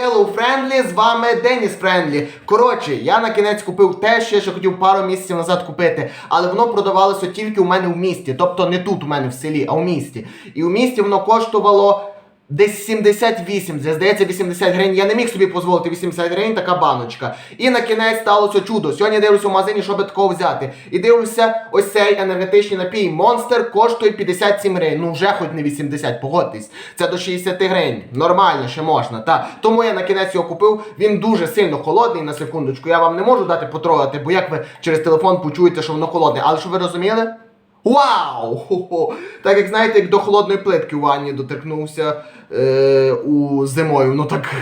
Hello Friendly, з вами Деніс Френдлі. Коротше, я на кінець купив те, що я ще хотів пару місяців назад купити, але воно продавалося тільки у мене в місті. Тобто не тут у мене в селі, а в місті. І у місті воно коштувало. Десь 78, це, здається, 80 гривень. Я не міг собі дозволити 80 гривень, така баночка. І на кінець сталося чудо. Сьогодні я дивлюся в магазині, що би такого взяти. І дивлюся, ось цей енергетичний напій Monster коштує 57 гривень. Ну вже хоч не 80, погодьтесь. Це до 60 гривень. Нормально, ще можна. Та. Тому я на кінець його купив. Він дуже сильно холодний, на секундочку. Я вам не можу дати потрогати, бо як ви через телефон почуєте, що воно холодне. Але щоб ви розуміли? Вау! Хо-хо! Так як знаєте, як до холодної плитки у ванні доторкнувся е, у зимою, ну так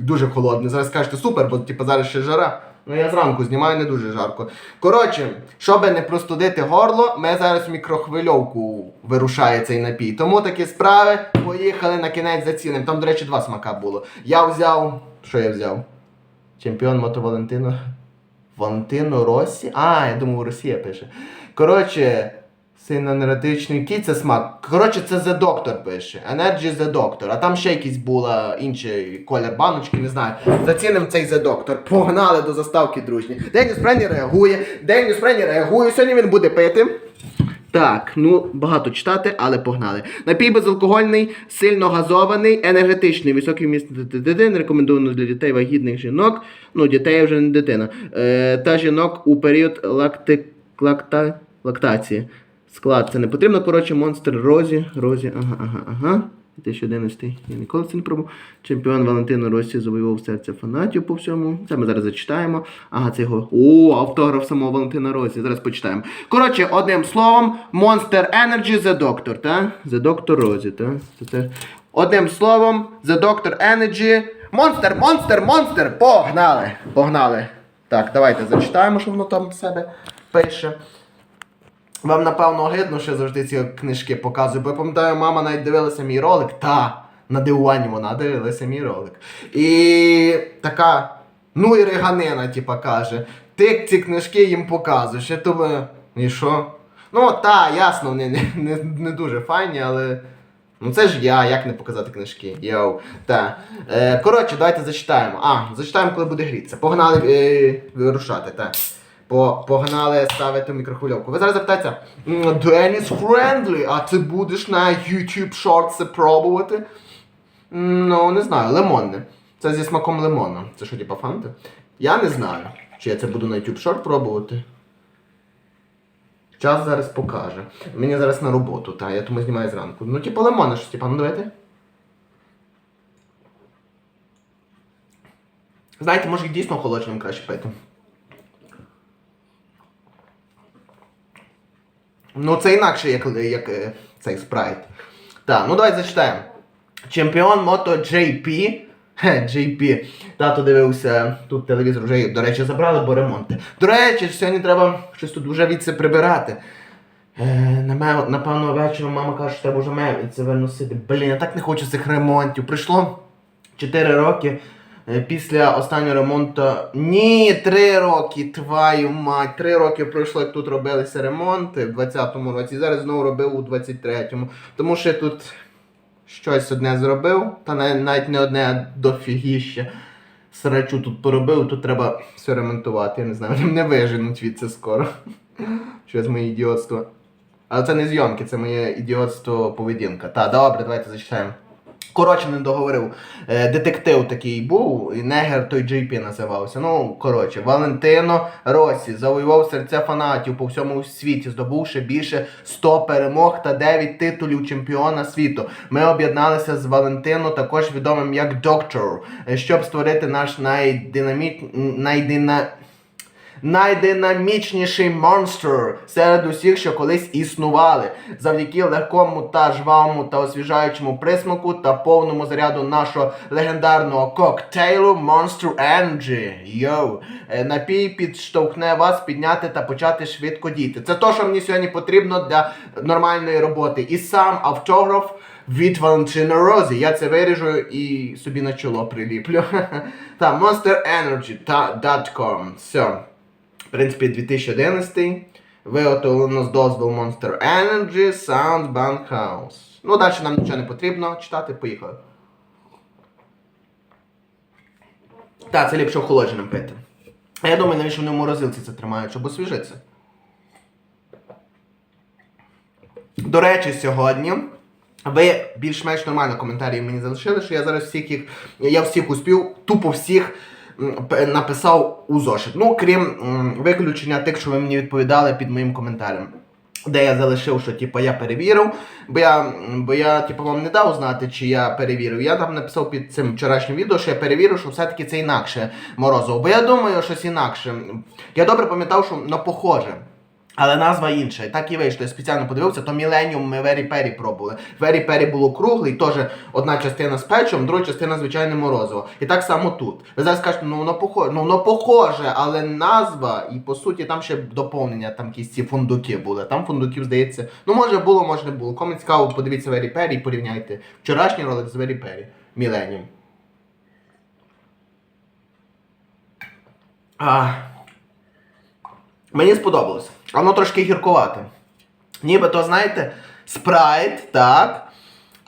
дуже холодне. Зараз скажете супер, бо типу, зараз ще жара. Ну я зранку знімаю не дуже жарко. Коротше, щоб не простудити горло, ми зараз в мікрохвильовку вирушає цей напій. Тому такі справи поїхали на кінець за цінним. Там, до речі, два смака було. Я взяв. Що я взяв? Чемпіон Мото Валентино. Валентино Росі? А, я думав, Росія пише. Коротше, сильно-енергетичний який це смак. Коротше, це The Doctor пише. Energy The Doctor. А там ще якийсь була інший колір баночки, не знаю. Заціним цей The Doctor. Погнали до заставки, дружні. Деніс Френі реагує. Деніс Френі реагує. Сьогодні він буде пити. Так, ну багато читати, але погнали. Напій безалкогольний, сильно газований, енергетичний, високий вміст ДДД, рекомендовано для дітей вагітних жінок, ну дітей вже не дитина, е, та жінок у період лакти, лакта, лактації. Склад це не потрібно. Коротше, монстр Розі. Розі, ага, ага, ага. 2011 я ніколи це не пробував. Чемпіон Валентино Росі завоював серце фанатів по всьому. Це ми зараз зачитаємо. Ага, це його. О, автограф самого Валентина Росі. Зараз почитаємо. Коротше, одним словом, Monster Energy The Doctor, та? The Doctor Розі, та? Це, це. Одним словом, The Doctor Energy. Монстер, монстер, монстер! Погнали! Погнали! Так, давайте зачитаємо, що воно там в себе пише. Вам напевно гидно, що я завжди ці книжки показую, бо я пам'ятаю, мама навіть дивилася мій ролик, та на дивуванні вона дивилася мій ролик. І така, ну і реганина, типа, каже, ти ці книжки їм показуєш. Я думаю, і що? Ну, та, ясно, вони не, не, не дуже файні, але. Ну це ж я, як не показати книжки. Йоу. Та. Е, коротше, давайте зачитаємо. А, зачитаємо, коли буде грітися. Погнали е, вирушати, так. По, погнали ставити мікрохвильовку. Ви зараз запитаєте, «М, Деніс Френдлі, а ти будеш на YouTube Shorts пробувати? Ну, не знаю, лимонне. Це зі смаком лимона. Це що, типа фанти? Я не знаю, чи я це буду на YouTube Short пробувати. Час зараз покаже. Мені зараз на роботу, та я тому знімаю зранку. Ну, типу лимонне щось, типа, ну давайте. Знаєте, може дійсно холодним краще пити. Ну, це інакше, як, як е, цей спрайт. Так, ну давай зачитаємо. Чемпіон Мото JP. JP. Тато дивився, тут телевізор вже, до речі, забрали, бо ремонти. До речі, сьогодні треба щось тут вже від це прибирати. Е, напевно, вечором мама каже, що треба вже мебці виносити. Блін, я так не хочу цих ремонтів. Прийшло 4 роки після останнього ремонту. Ні, 3 роки, твою мать. 3 роки пройшло, як тут робилися ремонти в 20-му році. Зараз знову робив у 23-му. Тому що я тут щось одне зробив, та навіть не одне, а дофігіще. Срачу тут поробив, тут треба все ремонтувати. Я не знаю, мене виженуть від це скоро. Через моє ідіотство. Але це не зйомки, це моє ідіотство поведінка. Та, добре, давайте зачитаємо. Коротше, не договорив. Е, детектив такий був, і негер той JP називався. Ну, коротше, Валентино Росі завоював серця фанатів по всьому світі, здобувши більше 100 перемог та 9 титулів чемпіона світу. Ми об'єдналися з Валентино, також відомим як Доктор, е, щоб створити наш найдинаміч... найдина... Найдинамічніший монстр серед усіх, що колись існували, завдяки легкому та жвавому та освіжаючому присмаку та повному заряду нашого легендарного коктейлю Monster Energy. Йоу, Е, напій підштовхне вас підняти та почати швидко діяти. Це то, що мені сьогодні потрібно для нормальної роботи. І сам автограф від Валентина Розі. Я це виріжу і собі на чоло приліплю. Та Monster Energy та .com. Все. В принципі, 2011 виготовлено з дозволу Monster Energy Sound Bank House. Ну, далі нам нічого не потрібно читати, поїхали. Так, це ліпше охолодженим пити. А я думаю, навіщо вони в морозилці це тримають, щоб освіжитися. До речі, сьогодні ви більш-менш нормально коментарі мені залишили, що я зараз всіх їх, я всіх успів, тупо всіх написав у зошит. Ну, крім виключення тих, що ви мені відповідали під моїм коментарем. Де я залишив, що типу, я перевірив, бо я, бо я типу, вам не дав знати, чи я перевірив. Я там написав під цим вчорашнім відео, що я перевірив, що все-таки це інакше морозово. Бо я думаю, щось інакше. Я добре пам'ятав, що на похоже. Але назва інша. Так і вийшло. Я спеціально подивився, то Millennium ми Very Perry пробували. Very Perry було круглий, теж одна частина з печом, друга частина звичайне морозиво. І так само тут. Ви зараз скажете, ну воно похоже, ну воно похоже, але назва, і по суті там ще доповнення, там якісь ці фундуки були. Там фундуків, здається, ну може було, може не було. Кому цікаво, подивіться Very Perry і порівняйте вчорашній ролик з Very Perry. Millennium. А, Мені сподобалось. Воно трошки гіркувате. Нібито, знаєте, спрайт, так.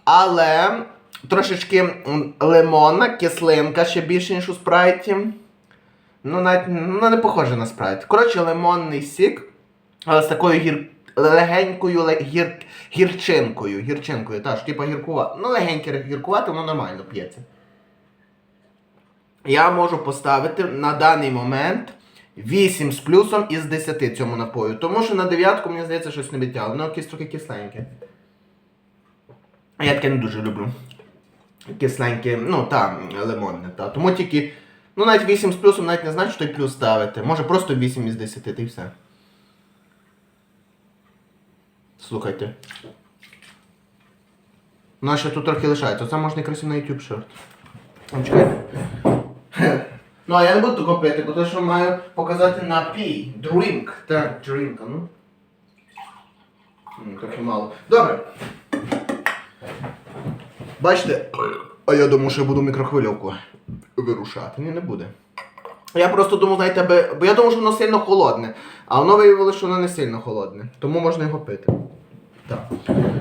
Але трошечки лимонна, кислинка ще більше, ніж у спрайті. Ну, навіть ну, не похоже на спрайт. Коротше, лимонний сік, але з такою гір... легенькою ле- гір... гірчинкою. Гірчинкою, так, типу гіркувати. Ну, легеньке гіркувати, воно нормально п'ється. Я можу поставити на даний момент 8 з плюсом із 10 цьому напою. Тому що на дев'ятку, мені здається, щось не відтягало. Воно якесь трохи кисленьке. Я таке не дуже люблю. Кисленьке, ну та, лимонне, та. Тому тільки. Ну навіть 8 з плюсом навіть не значить, що й плюс ставити. Може просто 8 із 10, та й все. Слухайте. Ну, а ще тут трохи лишається. Це можна якраз і на YouTube шорт. Чекайте. Ну, а я не буду тако пити, бо то, що маю показати напій. Drink. Так, drink, а ну. М, Трохи мало. Добре. Бачите, а я думаю, що я буду мікрохвильовку вирушати. Ні, не буде. Я просто думав, знаєте, аби... бо я думав, що воно сильно холодне. А воно виявилося, що воно не сильно холодне. Тому можна його пити. Так.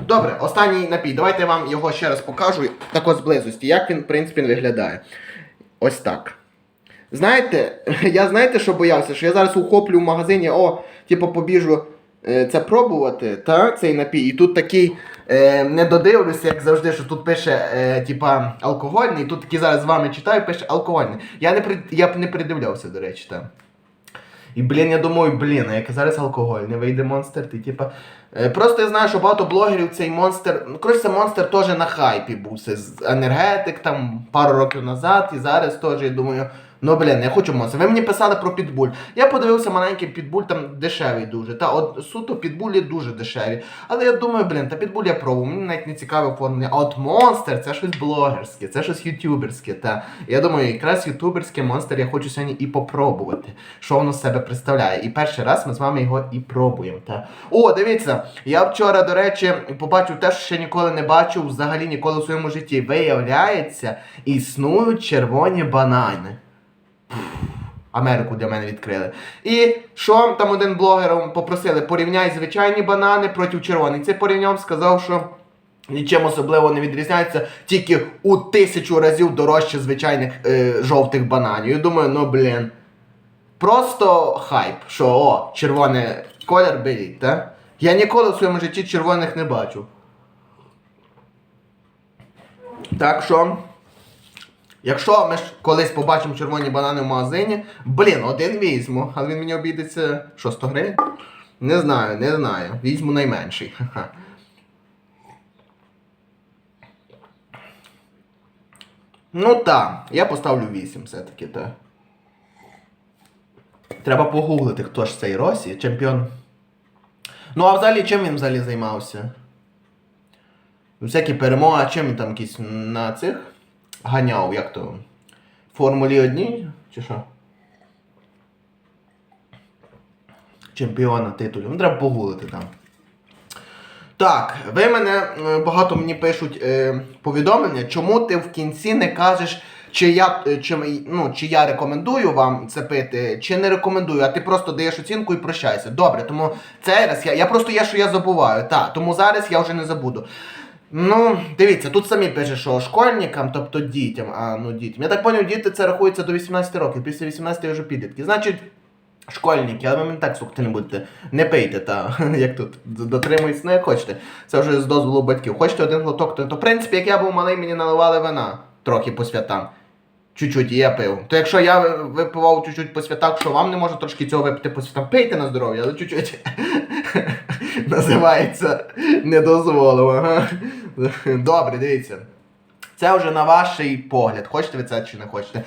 Добре, останній напій. Давайте я вам його ще раз покажу. Так ось зблизості, як він, в принципі, виглядає. Ось так. Знаєте, я знаєте, що боявся? Що я зараз ухоплю в магазині, о, типу, побіжу е, це пробувати, та, цей напій. І тут такий е, не додивлюся, як завжди, що тут пише, е, типа, алкогольний. Тут такий зараз з вами читаю, пише алкогольний. Я не при- я б не придивлявся, до речі, там. І, блін, я думаю, блін, а як зараз алкоголь, не вийде монстр, ти типа. Е, Просто я знаю, що багато блогерів цей монстр. Ну, коротше, монстр теж на хайпі був. Це з- енергетик там пару років назад, і зараз теж, я думаю, ну блін, я хочу монстр. Ви мені писали про підбуль. Я подивився маленький підбуль, там дешевий дуже. Та от суто підбулі дуже дешеві. Але я думаю, блін, та підбуль я пробував, мені навіть не цікаве оформлення. А от монстр це щось блогерське, це щось ютуберське. Та я думаю, якраз ютуберське монстр я хочу сьогодні і попробувати, що воно з себе представляє. І перший раз ми з вами його і пробуємо. Та. О, дивіться, я вчора, до речі, побачив те, що ще ніколи не бачив, взагалі ніколи в своєму житті. Виявляється, існують червоні банани. Америку для мене відкрили. І що там один блогер попросили, порівняй звичайні банани проти червоних. Цей порівняв, сказав, що нічим особливо не відрізняється, тільки у тисячу разів дорожче звичайних е, жовтих бананів. Я думаю, ну блін. Просто хайп, що о, червоний колір беріть, так? Я ніколи в своєму житті червоних не бачив. Так що. Якщо ми ж колись побачимо червоні банани в магазині, блін, один візьму, але він мені обійдеться що, 100 гривень? Не знаю, не знаю. Візьму найменший. Ну так, я поставлю 8 все-таки, так. Треба погуглити, хто ж цей Росі, чемпіон. Ну, а взагалі чим він взагалі займався? Всякі перемоги, а чим він там якісь на цих ганяв, як то? В Формулі одній? Чи що? Чемпіона титулів. Ну, треба погуглити там. Так, ви мене е, багато мені пишуть е, повідомлення, чому ти в кінці не кажеш, чи я, е, чи, ну, чи я рекомендую вам це пити, чи не рекомендую, а ти просто даєш оцінку і прощайся. Добре, тому цей раз я, я просто є, що я забуваю. Так, тому зараз я вже не забуду. Ну, дивіться, тут самі пише, що школьникам, тобто дітям, а ну дітям. Я так поняв, діти це рахується до 18 років, після 18 вже підлітки. Значить, школьники, але ви так сухти не будете. Не пийте, та як тут дотримуйтесь, ну як хочете. Це вже з дозволу батьків. Хочете один глоток, то, то в принципі, як я був малий, мені наливали вина трохи по святам. Чуть-чуть, і я пив. То якщо я випивав чуть-чуть по святах, що вам не можу трошки цього випити по святам, пийте на здоров'я, але чуть-чуть. Називається не дозволив. Добре, дивіться. Це вже на ваш погляд. Хочете ви це чи не хочете.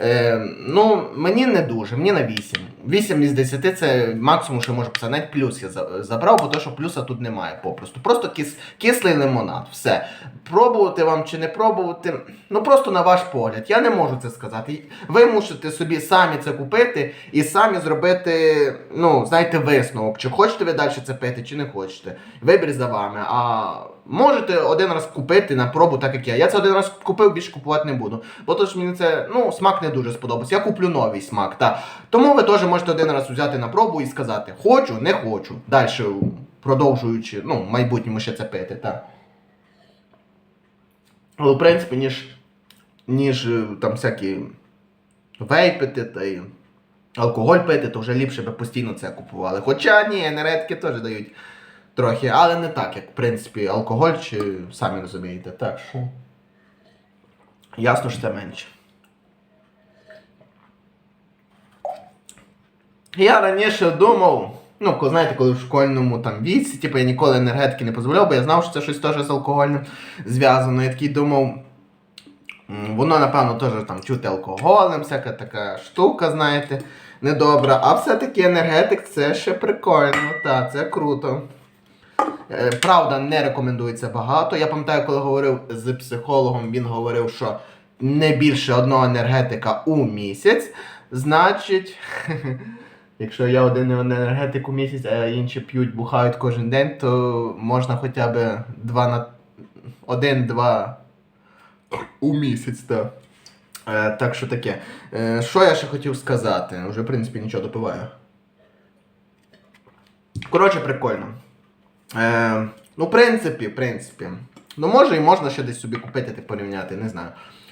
Е, ну, мені не дуже, мені на 8. 8 із 10 це максимум, що я можу писати. Навіть плюс я забрав, бо то, що плюса тут немає попросту. Просто кис, кислий лимонад. Все. Пробувати вам чи не пробувати, ну просто на ваш погляд. Я не можу це сказати. Ви мусите собі самі це купити і самі зробити, ну, знаєте, висновок. Чи хочете ви далі це пити, чи не хочете. Вибір за вами. А можете один раз купити на пробу, так як я. Я це один раз купив, більше купувати не буду. Бо то ж мені це ну, смак не дуже сподобався. Я куплю новий смак. Та. Тому ви теж можете один раз взяти на пробу і сказати, хочу, не хочу. Далі продовжуючи, ну, в майбутньому ще це пити. Та. Але в принципі, ніж, ніж е, там всякі вейпити та й алкоголь пити, то вже ліпше би постійно це купували. Хоча ні, енергетики теж дають трохи, але не так, як в принципі алкоголь, чи самі розумієте. Так що. Ясно, що це менше. Я раніше думав, ну, знаєте, коли в школьному там віці, типу, я ніколи енергетики не дозволяв, бо я знав, що це щось теж з алкогольним зв'язано. Я такий думав, воно, напевно, теж там чути алкоголем, всяка така штука, знаєте, недобра. А все-таки енергетик це ще прикольно, так, це круто. Е, Правда, не рекомендується багато. Я пам'ятаю, коли говорив з психологом, він говорив, що не більше одного енергетика у місяць. Значить, якщо я один енергетик у місяць, а інші п'ють, бухають кожен день, то можна хоча б два на один-два у місяць. Так. Е, так що таке. Е, що я ще хотів сказати? Уже, в принципі, нічого допиваю. Коротше, прикольно. Е, ну, в принципі, в принципі. Ну, може і можна ще десь собі купити та порівняти, не знаю.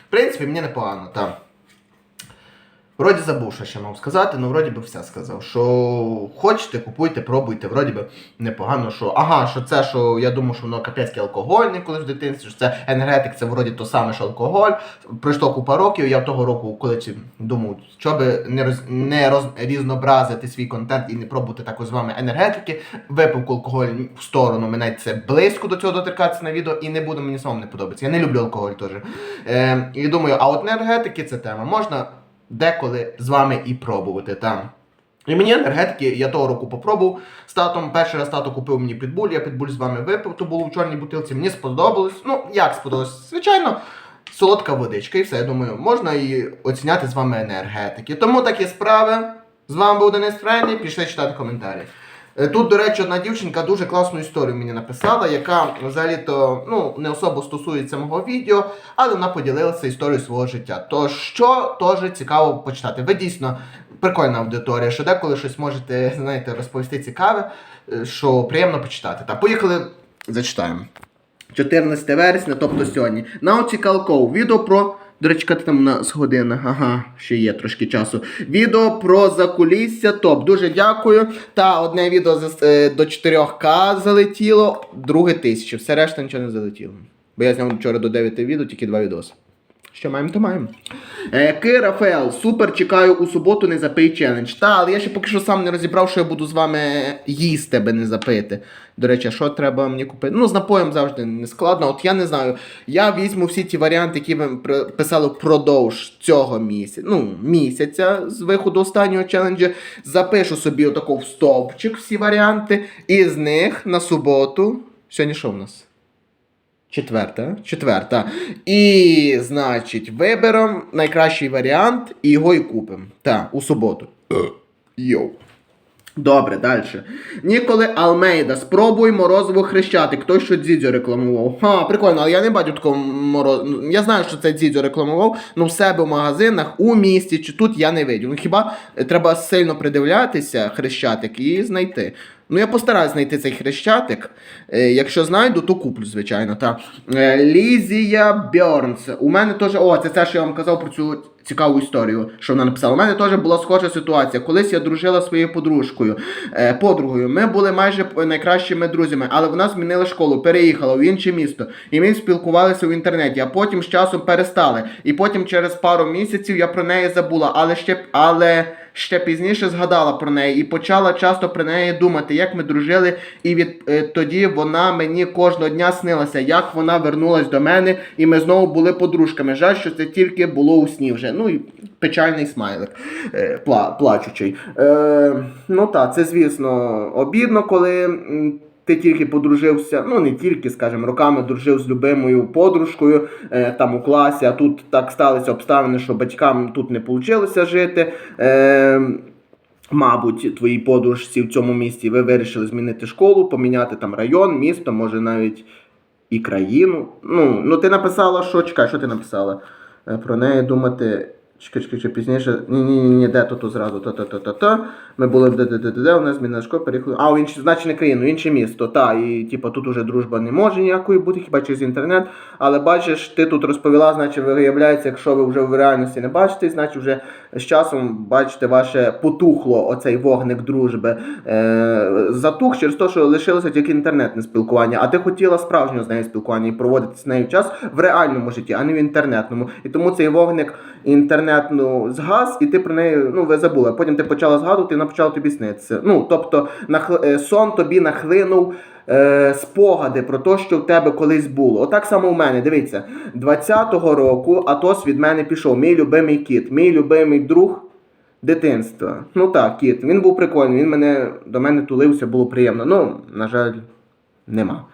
В принципі, мені непогано, так. Вроді забув, що ще мав сказати, ну вроді би все сказав. Що хочете, купуйте, пробуйте, вроді би непогано, що. Ага, що це, що я думав, що воно капецький алкогольне колись в дитинстві, що це енергетик, це вроді то саме, що алкоголь. Пройшло купа років, я того року, коли думав, що би не, роз, не роз, різнобразити свій контент і не пробувати також з вами енергетики, випив алкоголь в сторону, мене це близько до цього доторкатися на відео і не буде мені самому не подобається. Я не люблю алкоголь теж. Е, і думаю, а от енергетики це тема. Можна деколи з вами і пробувати там. І мені енергетики, я того року попробував з татом. Перший раз тато купив мені підбуль, я підбуль з вами випив, то було в чорній бутилці. Мені сподобалось. Ну, як сподобалось? Звичайно, солодка водичка і все. Я думаю, можна і оціняти з вами енергетики. Тому такі справи. З вами був Денис Френлі, пішли читати коментарі. Е, Тут, до речі, одна дівчинка дуже класну історію мені написала, яка взагалі-то ну, не особо стосується мого відео, але вона поділилася історією свого життя. То що теж цікаво почитати. Ви дійсно прикольна аудиторія, що деколи щось можете, знаєте, розповісти цікаве, е, що приємно почитати. Та поїхали, зачитаємо. 14 вересня, тобто сьогодні. Науці Калков. Відео про. До речі, там у нас година. Ага, ще є трошки часу. Відео про закулісся. Топ. Дуже дякую. Та одне відео е, до 4К залетіло, друге тисячі. Все решта нічого не залетіло. Бо я зняв вчора до 9 відео, тільки два відоси. Що маємо, то маємо. Е, Ки Рафаел, супер, чекаю у суботу, не запий челендж. Та, але я ще поки що сам не розібрав, що я буду з вами їсти, аби не запити. До речі, що треба мені купити? Ну, з напоєм завжди не складно. От я не знаю. Я візьму всі ті варіанти, які ви писали впродовж цього місяця, ну, місяця з виходу останнього челенджу. Запишу собі отаку в стовпчик всі варіанти, і з них на суботу. Сьогодні що в нас? Четверта. Четверта. І, значить, виберемо найкращий варіант і його і купимо. Так, у суботу. Йоу. Добре, далі. Ніколи Алмейда, спробуй морозиво хрещатик. Той, що Дзідзьо рекламував. Ха, прикольно, але я не бачу такого морозиву. Я знаю, що це Дзідзьо рекламував, але в себе в магазинах, у місті чи тут я не видів. Ну хіба е, треба сильно придивлятися хрещатик і знайти. Ну, я постараюсь знайти цей хрещатик. Е, якщо знайду, то куплю, звичайно. Та. Е, Лізія Бьорнс. У мене теж. О, це те, що я вам казав про цю цікаву історію, що вона написала. У мене теж була схожа ситуація. Колись я дружила своєю подружкою, е, подругою. Ми були майже найкращими друзями, але вона змінила школу, переїхала в інше місто. І ми спілкувалися в інтернеті, а потім з часом перестали. І потім через пару місяців я про неї забула, але ще але. Ще пізніше згадала про неї і почала часто про неї думати, як ми дружили, і від е, тоді вона мені кожного дня снилася, як вона вернулась до мене, і ми знову були подружками. Жаль, що це тільки було у сні вже. Ну і печальний смайлик, е, пла, плачучий. Е, ну так, це звісно обідно, коли. Ти тільки подружився, ну не тільки, скажімо, роками дружив з любимою подружкою е, там у класі, а тут так сталися обставини, що батькам тут не вийшло жити. Е, Мабуть, твоїй подружці в цьому місті ви вирішили змінити школу, поміняти там район, місто, може навіть і країну. Ну, ну ти написала, що чекай, що ти написала? Е, Про неї думати. Чекай, чекай, чекай, пізніше. Ні, ні, де то, тут зразу, Та-та-та-та-та. Ми були в де, де, де, де, у нас змінила школа, переїхали. А, в інше, значить не країну, інше місто, та, і типу, тут уже дружба не може ніякої бути, хіба через інтернет. Але бачиш, ти тут розповіла, значить, виявляється, якщо ви вже в реальності не бачите, значить вже з часом, бачите, ваше потухло оцей вогник дружби. Е, затух через те, що лишилося тільки інтернетне спілкування, а ти хотіла справжнього з нею спілкування і проводити з нею час в реальному житті, а не в інтернетному. І тому цей вогник інтернетну згас, і ти про неї ну, ви забули. Потім ти почала згадувати, і вона почала тобі снитися. Ну, тобто, е, сон тобі нахлинув. Е, спогади про те, що в тебе колись було. Отак само у мене. Дивіться, 20-го року Атос від мене пішов. Мій любимий кіт, мій любимий друг дитинства. Ну так, кіт. Він був прикольний, він мене до мене тулився, було приємно. Ну, на жаль, нема.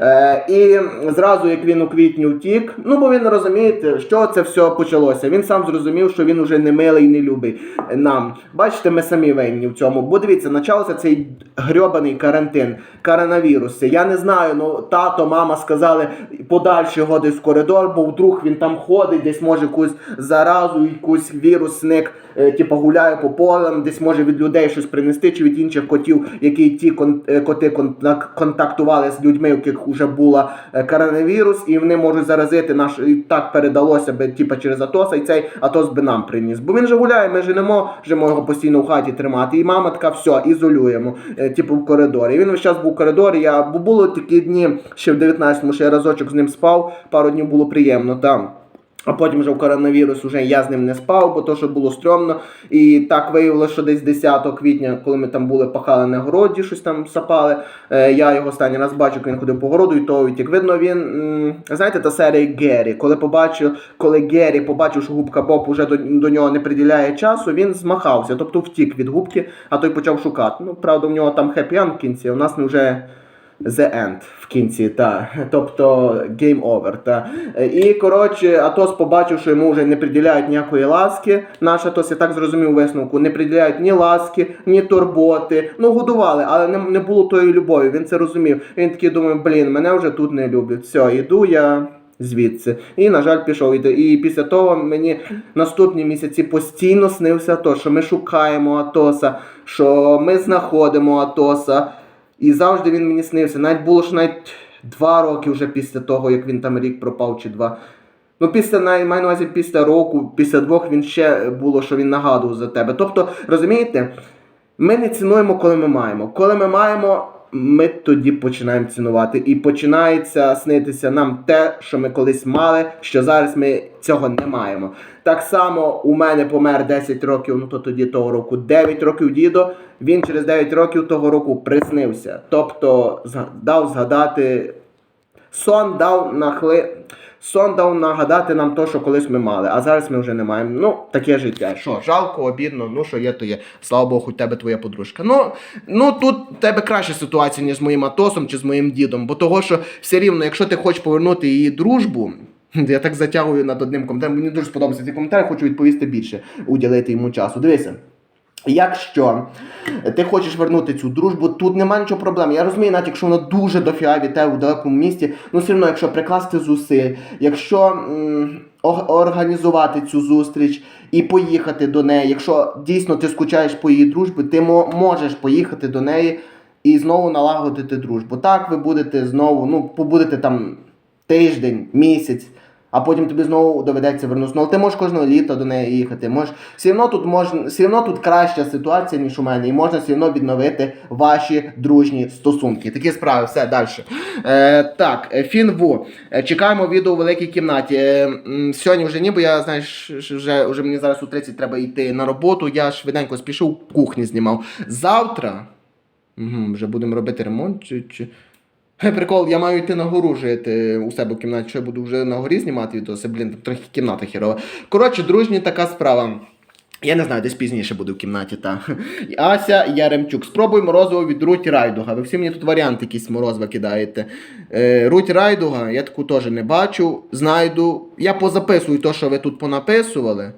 Е, і зразу, як він у квітні втік, ну бо він розумієте, що це все почалося. Він сам зрозумів, що він уже не милий, не любий нам. Бачите, ми самі винні в цьому. Бо дивіться, почався цей грьобаний карантин, коронавірус. Я не знаю, ну тато, мама сказали подальше десь в коридор, бо вдруг він там ходить, десь може якусь заразу, якусь вірусник, е, типу гуляє по полям, десь може від людей щось принести, чи від інших котів, які ті кон- е, коти контак- контактували з людьми, яких вже була е, коронавірус, і вони можуть заразити наш і так передалося би, типа через Атоса, і цей Атос би нам приніс. Бо він же гуляє, ми ж не його постійно в хаті тримати. І мама така, все, ізолюємо, е, типу в коридорі. І він весь час був в коридорі. Я бо було такі дні ще в 19-му, що я разочок з ним спав, пару днів було приємно там. А потім вже в коронавірус уже я з ним не спав, бо то, що було стрьомно. І так виявилося, що десь 10 квітня, коли ми там були пахали на городі, щось там сапали. е, я його останній раз бачив, він ходив по городу, і то як видно, він знаєте, та серія Геррі. Коли побачив, коли Геррі побачив, що губка Боб уже до, до нього не приділяє часу, він змахався, тобто втік від губки, а той почав шукати. Ну, правда, в нього там хеппі-енд в кінці, у нас не вже. The End в кінці, та. тобто Game Over. Та. І коротше, Атос побачив, що йому вже не приділяють ніякої ласки. Наш Атос, я так зрозумів висновку, не приділяють ні ласки, ні турботи. Ну, годували, але не, не було тої любові. Він це розумів. Він такий думає, блін, мене вже тут не люблять. Все, іду я. Звідси. І, на жаль, пішов. І після того мені наступні місяці постійно снився то, що ми шукаємо Атоса, що ми знаходимо Атоса. І завжди він мені снився. Навіть було ж навіть два роки вже після того, як він там рік пропав чи два. Ну, після маю на увазі після року, після двох він ще було, що він нагадував за тебе. Тобто, розумієте, ми не цінуємо, коли ми маємо. Коли ми маємо, ми тоді починаємо цінувати. І починається снитися нам те, що ми колись мали, що зараз ми цього не маємо. Так само у мене помер 10 років, ну то тоді того року 9 років дідо. Він через 9 років того року приснився. Тобто дав згадати сон дав нахли. Сон дав нагадати нам то, що колись ми мали, а зараз ми вже не маємо. Ну, таке життя. Що, жалко, обідно, ну що є, то є. Слава Богу, у тебе твоя подружка. Ну, ну тут в тебе краща ситуація, ніж з моїм Атосом чи з моїм дідом. Бо того, що все рівно, якщо ти хочеш повернути її дружбу. Я так затягую над одним коментарем. Мені дуже сподобався цей коментар, хочу відповісти більше, уділити йому часу. Дивися. Якщо ти хочеш вернути цю дружбу, тут немає нічого проблем. Я розумію, навіть якщо вона дуже дофіга від тебе в далекому місті, ну все одно, якщо прикласти зусиль, якщо м, організувати цю зустріч і поїхати до неї, якщо дійсно ти скучаєш по її дружбі, ти мо- можеш поїхати до неї і знову налагодити дружбу. Так, ви будете знову, ну, побудете там тиждень, місяць. А потім тобі знову доведеться вернутися. Ну, але ти можеш кожного літа до неї їхати. Можеш все одно тут можна, все одно тут краща ситуація, ніж у мене, і можна все одно відновити ваші дружні стосунки. Такі справи, все далі. Е, так, е, Фінву. Е, чекаємо відео у великій кімнаті. Е, сьогодні вже ні, бо я знаєш, вже, вже мені зараз у 30 треба йти на роботу. Я швиденько спішив, кухні знімав. Завтра. Угу, вже будемо робити ремонт. Чи, чи... Прикол, я маю йти на гору жити у себе в кімнаті, що я буду вже на горі знімати відео, це, блін, трохи кімната хірова. Коротше, дружні, така справа. Я не знаю, десь пізніше буду в кімнаті, та. Ася Яремчук. Спробуй морозиво від Руті Райдуга. Ви всі мені тут варіанти якісь морозива кидаєте. Е, Руть Райдуга, я таку теж не бачу. Знайду. Я позаписую те, що ви тут понаписували.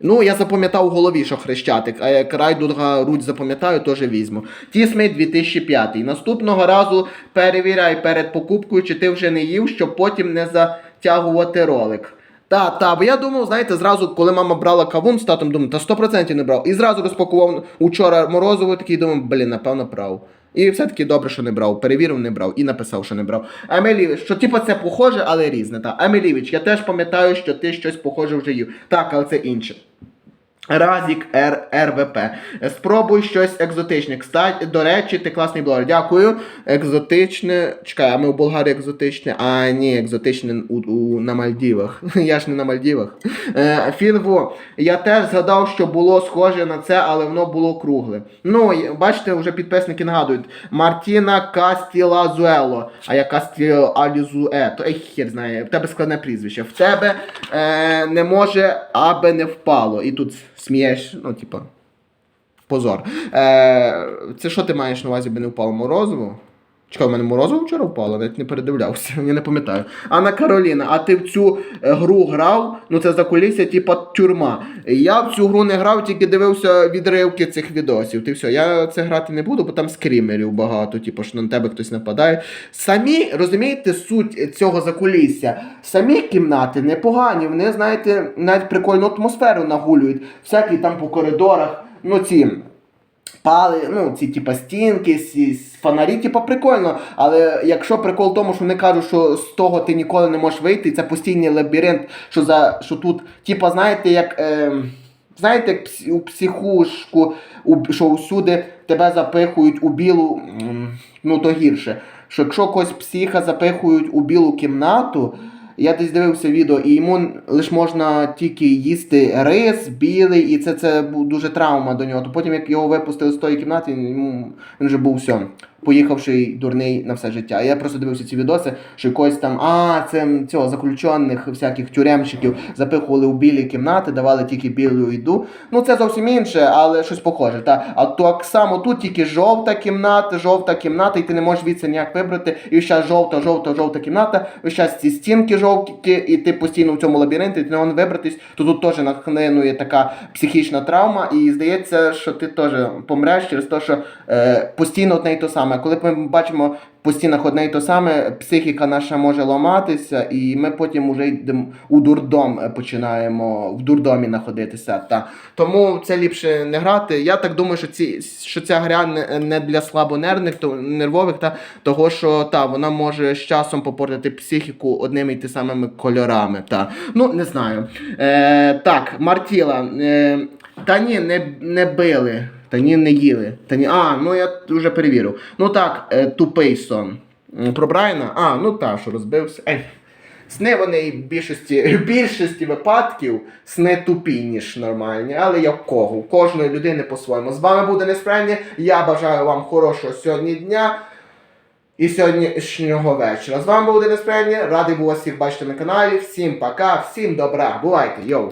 Ну, я запам'ятав у голові, що хрещатик, а як райдуга руть запам'ятаю, теж візьму. Тісмей 2005. Наступного разу перевіряй перед покупкою, чи ти вже не їв, щоб потім не затягувати ролик. Та, та, бо я думав, знаєте, зразу, коли мама брала кавун з татом, думаю, та 100% не брав. І зразу розпакував учора морозиво, такий думаю, блін, напевно, брав. І все-таки добре, що не брав. Перевірив, не брав і написав, що не брав. Емелівич, що типу це похоже, але різне. Та. Емелівич, я теж пам'ятаю, що ти щось похоже вже їв. Так, але це інше. Разік Р, РВП. Спробуй щось екзотичне. Кстати, до речі, ти класний блогер. Дякую. Екзотичне. Чекай, а ми у Болгарії екзотичне. А, ні, екзотичне у, у, на Мальдівах. Я ж не на Мальдівах. Е, Фінво. Я теж згадав, що було схоже на це, але воно було кругле. Ну, бачите, вже підписники нагадують. Мартіна Кастілазуело. А я Кастілалізуе. То ей хер знає. В тебе складне прізвище. В тебе е, не може, аби не впало. І тут смієш, ну, типа. Позор. Е, це що ти маєш на увазі, би не впало морозиво? Чекай, у мене морозиво вчора впало, навіть не передивлявся, я не пам'ятаю. Анна Кароліна, а ти в цю е, гру грав? Ну це за кулісся, типа тюрма. Я в цю гру не грав, тільки дивився відривки цих відосів. Ти все, я це грати не буду, бо там скрімерів багато, типу, що на тебе хтось нападає. Самі, розумієте, суть цього закулісся. Самі кімнати непогані, вони, знаєте, навіть прикольну атмосферу нагулюють. Всякі там по коридорах, ну ці. Пали, ну, ці типа стінки, ці фонарі, типа прикольно. Але якщо прикол в тому, що вони кажуть, що з того ти ніколи не можеш вийти, це постійний лабіринт, що за що тут, типа, знаєте, як. Е, знаєте, у психушку, що усюди тебе запихують у білу, ну то гірше. Що якщо когось психа запихують у білу кімнату, я десь дивився відео, і йому лише можна тільки їсти рис білий, і це, це дуже травма до нього. То потім, як його випустили з тої кімнати, він вже був все. Поїхавши дурний на все життя. Я просто дивився ці відоси, що якось там, а, це цього заключених всяких тюремщиків запихували у білі кімнати, давали тільки білу їду. Ну це зовсім інше, але щось похоже. Та? А так само тут тільки жовта кімната, жовта кімната, і ти не можеш від ніяк вибрати. І зараз жовта, жовта, жовта кімната, ось зараз ці стінки жовті, і ти постійно в цьому лабіринті, ти не можеш вибратись, то тут теж нахлинує така психічна травма, і здається, що ти теж помреш через те, що е, постійно одне й то саме. Коли ми бачимо по стінах одне й то саме, психіка наша може ламатися, і ми потім вже йдемо у дурдом, е, починаємо в дурдомі знаходитися. Та. Тому це ліпше не грати. Я так думаю, що, ці, що ця гра не, для слабонервних, то, нервових, та, того що та, вона може з часом попортити психіку одними й ти самими кольорами. Та. Ну, не знаю. Е, так, Мартіла. Е, та ні, не, не били. Та ні, не їли. Та ні. А, ну я вже перевірив. Ну так, е, тупий сон. Про Брайана? А, ну так, що розбився. Ей. Сни вони в більшості, в більшості випадків сни тупі, ніж нормальні, але як кого? У кожної людини по-своєму. З вами буде Неспрямні. Я бажаю вам хорошого сьогодні дня і сьогоднішнього вечора. З вами буде Неспрямні. Радий був вас всіх бачити на каналі. Всім пока, всім добра. Бувайте, йоу!